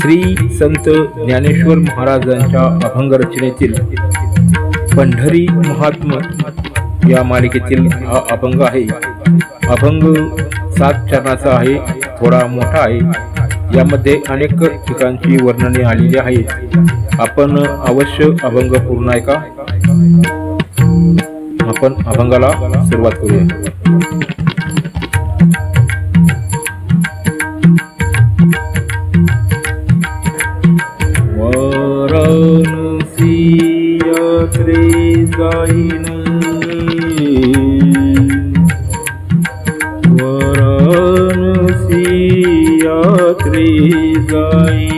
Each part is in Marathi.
श्री संत ज्ञानेश्वर महाराजांच्या अभंग रचनेतील पंढरी महात्म या मालिकेतील हा अभंग आहे. अभंग सात चरणाचा आहे थोडा मोठा आहे. यामध्ये अनेक ठिकाणची वर्णने आलेली आहेत. आपण अवश्य अभंग पूर्ण ऐका आपण अभंगाला सुरुवात करूया. जाईन वाराणसी यात्रे जाईन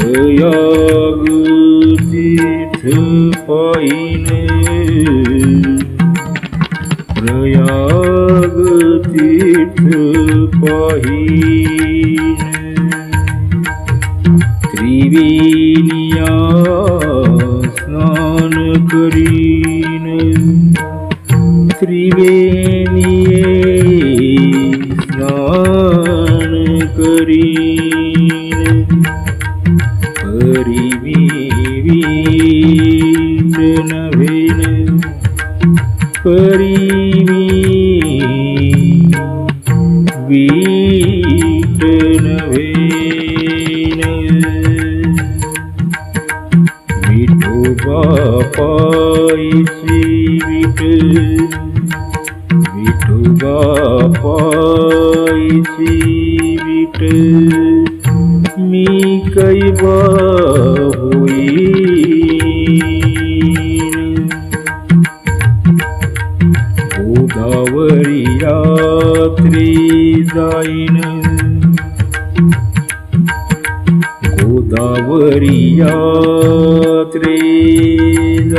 प्रयाग तीर्थ पाईन Hare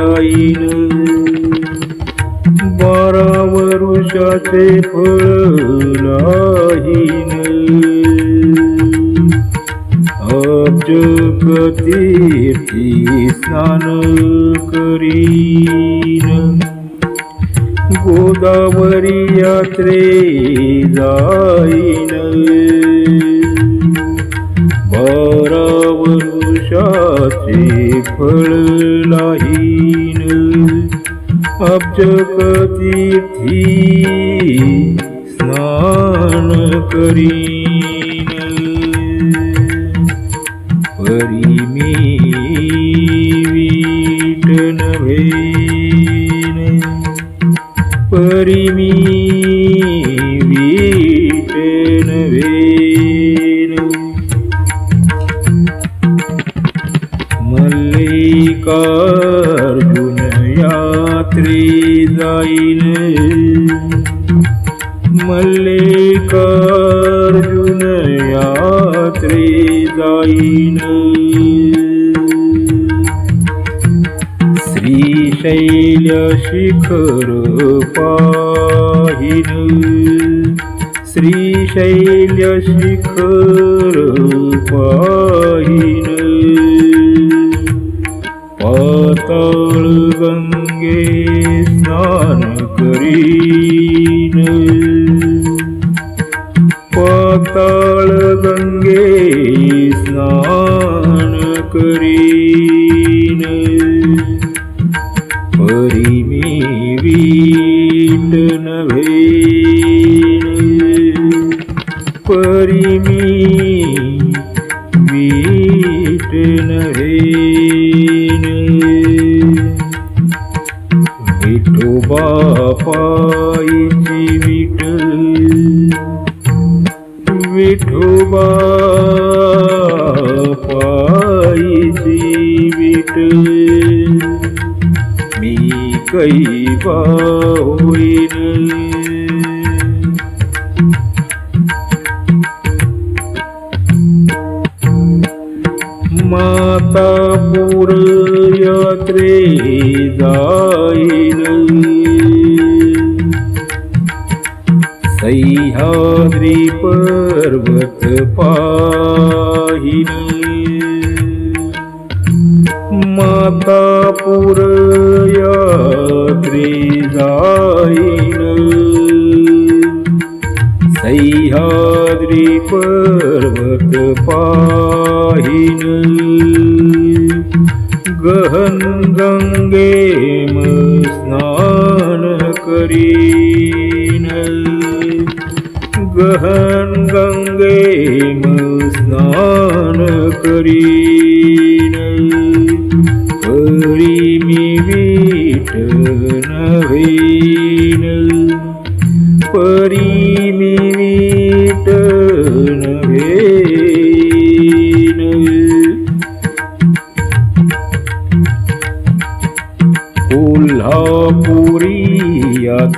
जाईन. बारा वरुषाचे फळ नाहीन. अब्ज स्नान करीन. गोदावरी यात्रे जाईन. बारावरुषाचे फळ नाही अब्जक तीर्थी स्नान करीन परिमी वीट नव्हेन परिमी वीट नव्हेन मल्लिकार्जुन यात्रे जाईन मल्लिकार्जुन यात्रे जाईन श्रीशैल शिखर पाहिन श्रीशैल शिखर पाहिन स्नान करीन पाताळ गंगे स्नान करीन परिमी वीट नव्हेन विठोबा पायची विठ मी कैबा होईन मातापूर यात्रे सह्याद्री पर्वत पाहिन मातापुर यात्री जाईन. सह्याद्री पर्वत पाहिन. गहन गंगे करीन गहन गंगे स्नान करीन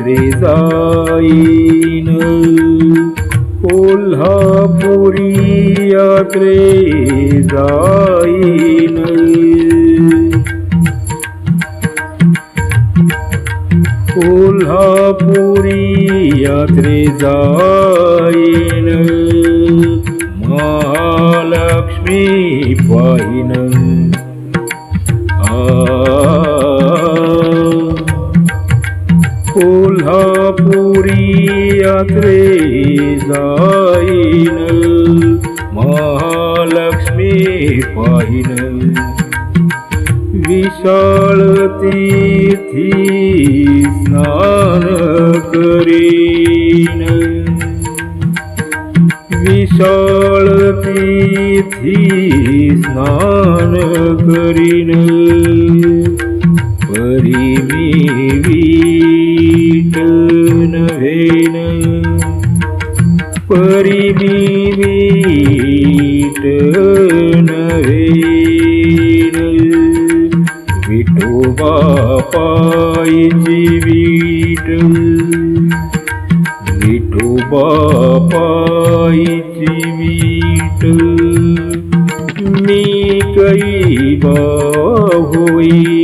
यात्रे जाईन कोल्हापुरी यात्रे जाईन कोल्हापुरी यात्रे जाईन महालक्ष्मी पाहिन यात्रे जाईन. महालक्ष्मी पाहिन. विशाल तीर्थी स्नान करीन. विशाल तीर्थी स्नान करीन. परिमी नव्हेन परी मी वीट विठोबा पायची वीट विठोबा पायची वीट मी कैबा होई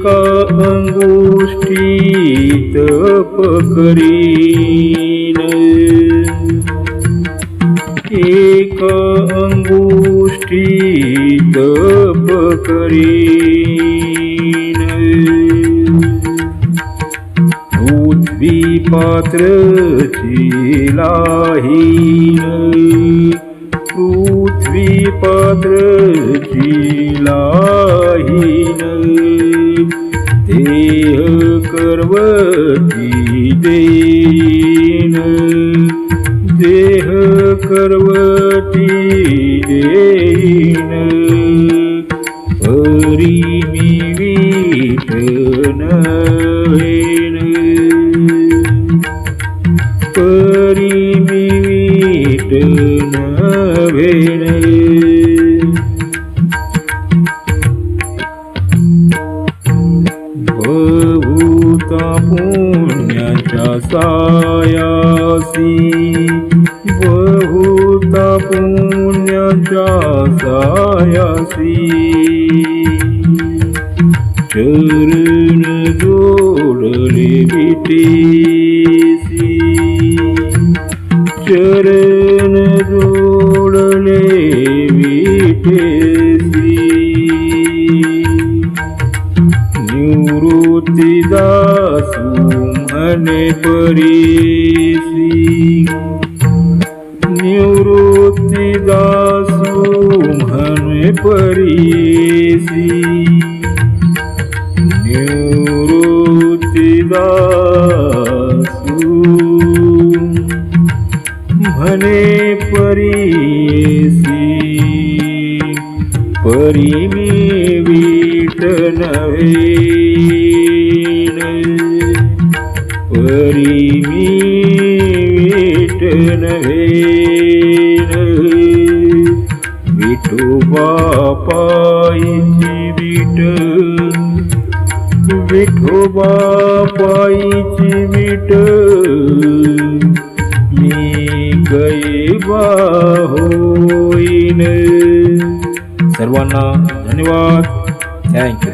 एका अंगुष्टीत पकरीन? एका अंगुष्टीत पकरीन। उद्वी पात्र चिलाहीन पृथ्वी पात्र चिलाहीन देह करवती देईन. देह करवती देईन. भूता पुण्याच्या सायासी. बहुता पुण्याच्या सायासी. चरण जोडले विटेसी चरण निवृत्तीदासु म्हणे परीसी। निवृत्तीदासु म्हणे परीसी। परी मी वीट नवीन पायची वीट. विठोबा पायची वीट. मी गैबा होईन सर्वांना धन्यवाद. थँक्यू